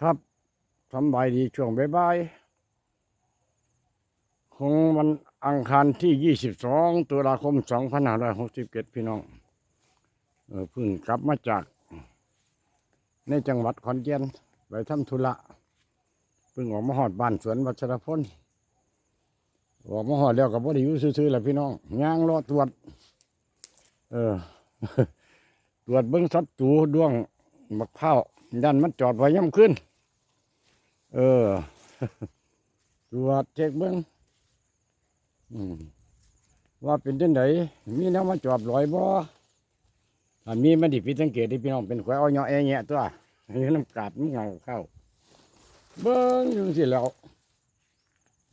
ครับสำบายดีช่วงบ่ายๆของวันอังคารที่ 22 ตุลาคม 2567 พี่น้องเออพิ่งกลับมาจาก ในจังหวัดขอนแก่นไปทำธุระเพิ่งออกมาหอดบ้านสวนวัชรพลออกมาหอดแล้วกับว่าได้อยู่ซื่อๆแหละพี่น้องย่างรอตรวจ เออ ตรวจเบิ้งสัตว์ตูด้วงมักเผาว ดันมันจอดไว้ย่ำขึ้น เออ ตรวจเช็คเบิ้งอืมว่าเป็นจังไดมีแนวมาจอดลอยบ่ถ้ามีมันดิผิสังเกตที่พี่น้องเป็นควายอ้อยเงาะแอะแงะตัวนี่น้ำกาดมันเงาเข้า เบิ้งอยู่สิแหล้ว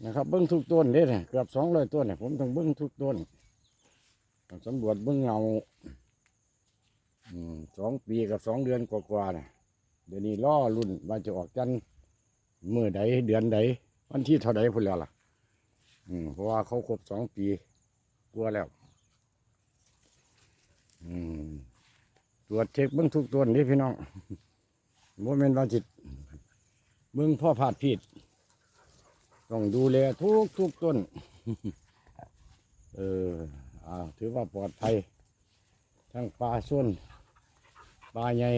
นะครับเบิ้งทุกต้นเด้เนี่ยเกือบสองร้อยต้นเนี่ยผมต้องเบิ้งทุกต้นสำรวจเบิ้งเงาสองปีกับสองเดือนกว่าๆเนี่ย เดี๋ยวนี้ล่อรุ่นว่าจะออกจันเมื่อใดเดือนใดวันที่เท่าใดพุ่นแล้วล่ะ อืมเพราะว่าเขาครบสองปีกลัวแล้ว อืมตรวจเช็คเบิ้งทุกต้นนี่พี่น้องโมเมนต์ว่าจิตเบิ้งพ่อพลาดผิดต้องดูแลทุกทุกต้น เอออ่าถือว่าปลอดภัย ทั้งปลาส้นปลาใหญ่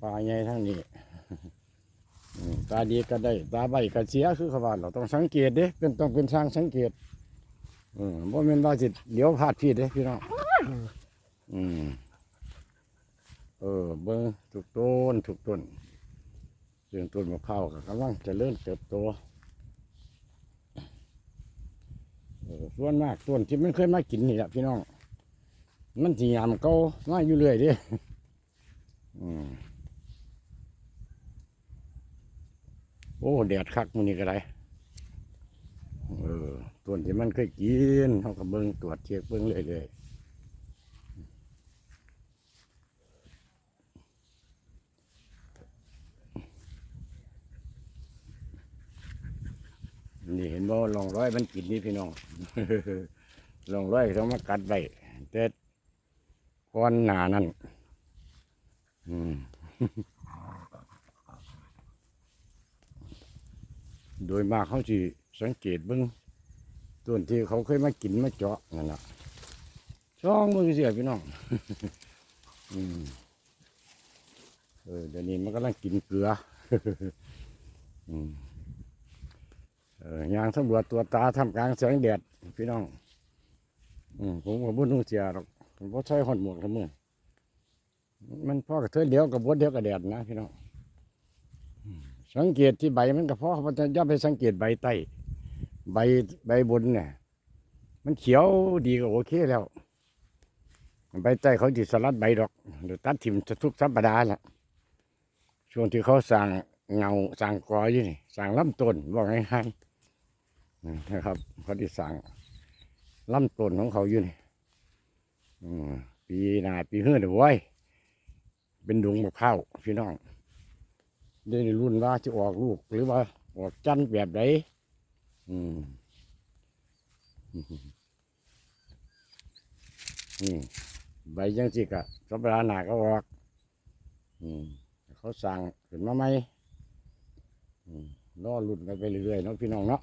ปลาใหญ่ทั้งนี้ตาดีก็ได้ ตาใบก็เสียคือเขาว่าเราต้องสังเกตเด้เป็นต้องเป็นช่างสังเกตอืมบ่แม่นว่าสิเดี๋ยวพลาดผิดเด้พี่น้องอืมเออเบิ่งทุกต้นทุกต้นเรื่องต้นมะพร้าวก็กำลังจะเริ่มเติบโตเออส่วนมากต้นที่มันเคยมากินนี่แหละพี่น้อง มันสิยามเก่ามาอยู่เรื่อยเด้อืมโอ้แดดคักมันนี่ก็ได้เออต้นที่มันเคยกินเขาก็เบิ้งตรวจเช็คเบิ้งเรื่อยๆนี่เห็นบ่ลองร้อยมันกินนี่พี่น้องลองร้อยต้องมากัดไว้แต่ ก้อนหนานั่นโดยมากเขาสิสังเกตเบิ้งต้นที่เขาเคยมากินมาเจาะนั่นแหละช่องมือเสียพี่น้องอืมเออเดี๋ยวนี้มันกำลังกินเกลืออืออยางสำรวจตัวตาทำกลางแสงแดดพี่น้องอืมผมก็บ่นุ่งเสียหรอก ผมบ่ใช้หอนหมวกทั้งมือมันพ่อกับเธอเดียวกับบดเดียวกับแดดนะพี่น้องสังเกตที่ใบมันก็เพราะมันจะย่าไปสังเกตใบใต้ใบใบบนเนี่ยมันเขียวดีก็โอเคแล้ว ใบใต้เขาจิสลัดใบดอกเดี๋ยวตัดถิ่มจะทุกสัปดาห์ละช่วงที่เขาสั่งเงาสั่งกออยู่นี่สั่งลำต้นบอกง่ายๆนะครับเขาที่สั่งลำต้นของเขาอยู่นี่ ปีหนาปีเฮือเดี๋ยวไว้ยเป็นดงมะพร้าวพี่น้องได้รุ่นว่าจะออกลูกหรือว่าออกจันทร์แบบไหนอืมอืมใบยังสิกะสัปดาห์หน้าก็ออกอืมเขาสั่งขึ้นมาไหมอืมรอรุ่นกันไปเรื่อยๆเนาะพี่น้องเนาะ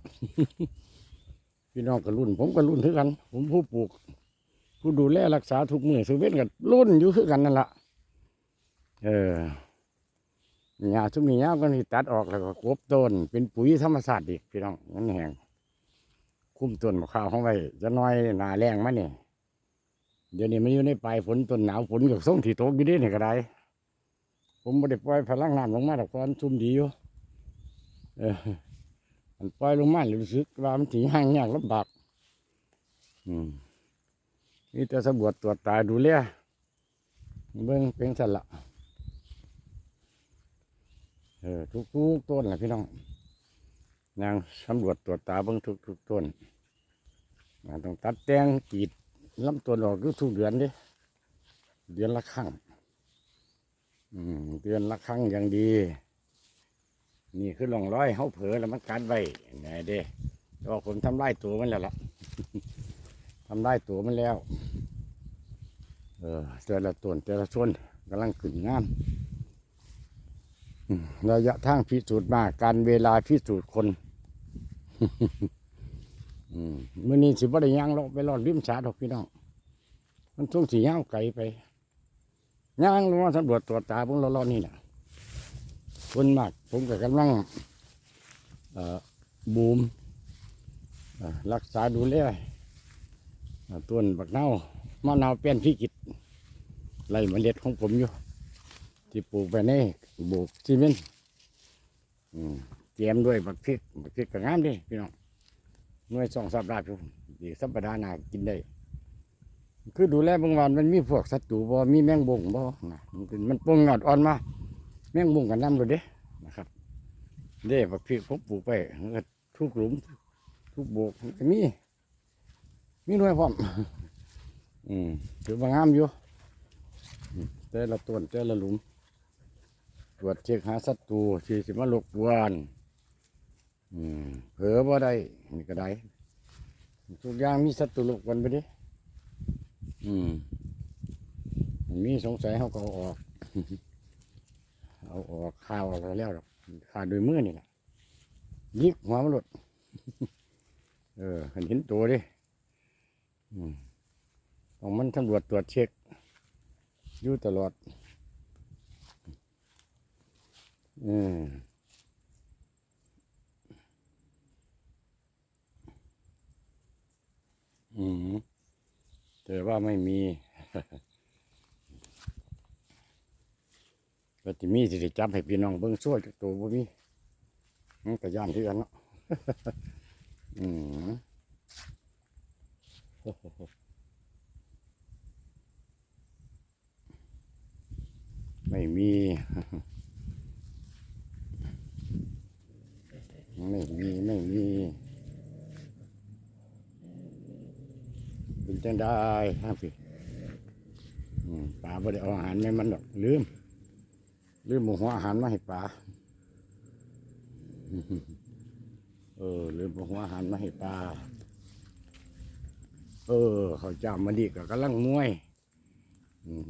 พี่น้องก็รุ่น ผมก็รุ่นคือกัน ผมผู้ปลูก ผู้ดูแลรักษาทุกมือสุเวนกับรุ่นอยู่คือกันนั่นแหละเออหญ้าทุกนี้หญ้าก็นี่ตัดออกแล้วก็กบต้น เป็นปุ๋ยธรรมชาติอีกพี่น้องนั่นแหงคุ้มต้นมะข้าวของไว้จะน้อยหนาแรงมาเนี่ยเดี๋ยวนี้มันอยู่ในปลายฝนต้นหนาวฝนกับส่งที่ตกอยู่ดีนี่ก็ได้ผมไม่ได้ปล่อยพลังน้ำลงมาแต่ก่อนชุ่มดีอยู่เออมันปล่อยลงมาหรู้สึกว่ามันถีห่างยากลำบากอืม นี่แต่สำรวจตรวจตาดูแลเบิ่งเป็นสละเออทุกทุกต้นแหละพี่น้องนางสำรวจตรวจตาเบิ่งทุกทุกต้นต้องตัดแตงกรีดลำต้นออกทุกเดือนดิเดือนละครั้งอืมเดือนละครั้งอย่างดี นี่คือหลองร้อยเขาเผลอแล้วมันกัดไว้ไงเด้แต่ว่าผมทำลายตัวมันแล้วล่ะำลายตัวมันแล้ว เออแต่ละต้นแต่ละส่วนกำลังขึ้นงามระยะทางพิสูจน์มากการเวลาพิสูจน์คนอืมมื่อนี้สิบได้ย่างเราไปรอดริมสาดอกพี่น้อง มันช่วงสีย่างไกลไปย่างลงมาสำรวจตรวจตาพิ่งรอๆนี่แหละคนมากผมก็กำลังบูมรักษาดูแล ต้นบักเน่ามะนาวเปลี่ยนพิกิตไรเมล็ดของผมอยู่ ที่ปลูกไปในโบกซีเมนเตรียมด้วยบักพริกบักพริกก็งามดิพี่น้องหน่วยสองสัปดาห์พี่อีสัปดาห์หน้ากินได้ คือดูแลบางวันมันมีพวกศัตรูบ่มีแมงบงบ่นะมันป็นมันปงยอดอ่อนมา แมงบงกันน้ำเลยเด้นะครับเด้บักพริกผมปลูกไปทุกหลุม ทุกโบกมันก็ มีมีหน่วยพร้อม อืมถือว่างามอยู่อืมแต่ละต้นแต่ละหลุม ตรวจเช็คหาศัตรูที่สิมาลกวนอืมเผลอบ่ได้นี่ก็ได้ทุกอย่างมีศัตรูลกวนไปเดิอืมมันมีสงสัยเขาก็เอาออก เอาออกข้าวออกไปแล้วหรอกข้าโดวยมือนี่แหละยิกหัวมันหลุดเออเห็นเห็นตัวดิ อืมต้องมันตำรวจตรวจเช็คอยู่ตลอด อืมอืมแต่ว่าไม่มีก็จะมีสิจับให้พี่น้องเบิ่งช่วยจักตัวบ่มีมันก็ย่านที่กันเนาะ อืม ไม่มี ไม่มี ไม่มีเป็นจังได้ฮะพี่ปลาไม่ได้เอาอาหารให้มันหรอกลืม ลืมหมูหัวอาหารมาให้ปลาเออลืมหมูหัวอาหารมาให้ปลา เออเขาวเจ้ามันดีก็กำลังมวย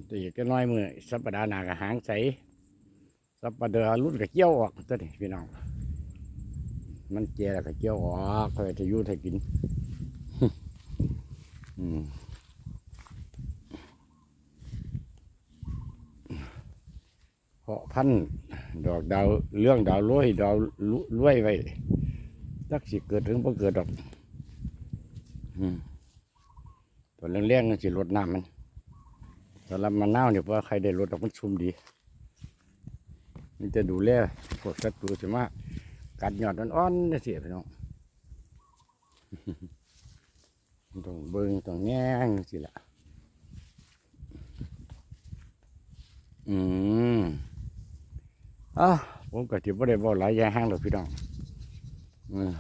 ต่อีกก็น้อยมือสัปดาห์หน้าก็หางใสสัปดาห์รุ่นก็เกี่ยวออกตัวนี้พี่น้องมันแก่แล้วก็เกี่ยวออกเพื่อจะยุ่ให้กินอืมเพาะพันดอกดาวเรื่องดาวร้ยดาวลุรวยไว้จักสิเกิดถึงบ่เกิดดอก อืม ตัวเลี้ยงๆนั่นสิลดน้ำมันสำหรับมะนาวเนี่ยเพราะว่าใครได้รถดอกมันชุ่มดี มันจะดูแลพวกศัตรูใช่ไหมากัดหยอดอ่อนๆเสียพี่น้องต้องเบิ่งต้องแง่งสิละอืมอะผมก็ถือว่าได้บอกหลายอย่างห้างหรอกพี่น้องอืม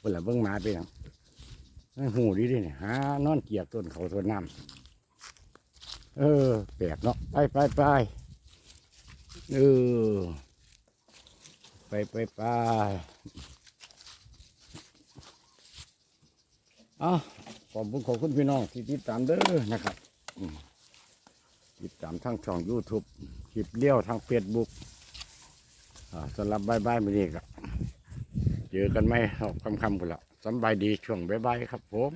เวลาเบิ่งมาไปหนัง ไอ้หูดีดิเนี่ยหานอนเกียกต้นเขาต้นน้ำเออ แปลกเนาะไปไปไปเออไปไปไปเอาขอบคุณขอบคุณพี่น้องที่ติดตามเด้อนะครับติดตามทั้งช่อง YouTube คลิปเลี้ยวทางเฟซบุ๊กสำหรับบายบายมือนี้ก็เจอกันไหมเอาคำๆกันละ สบายดีช่วงบ๊ายบายครับผม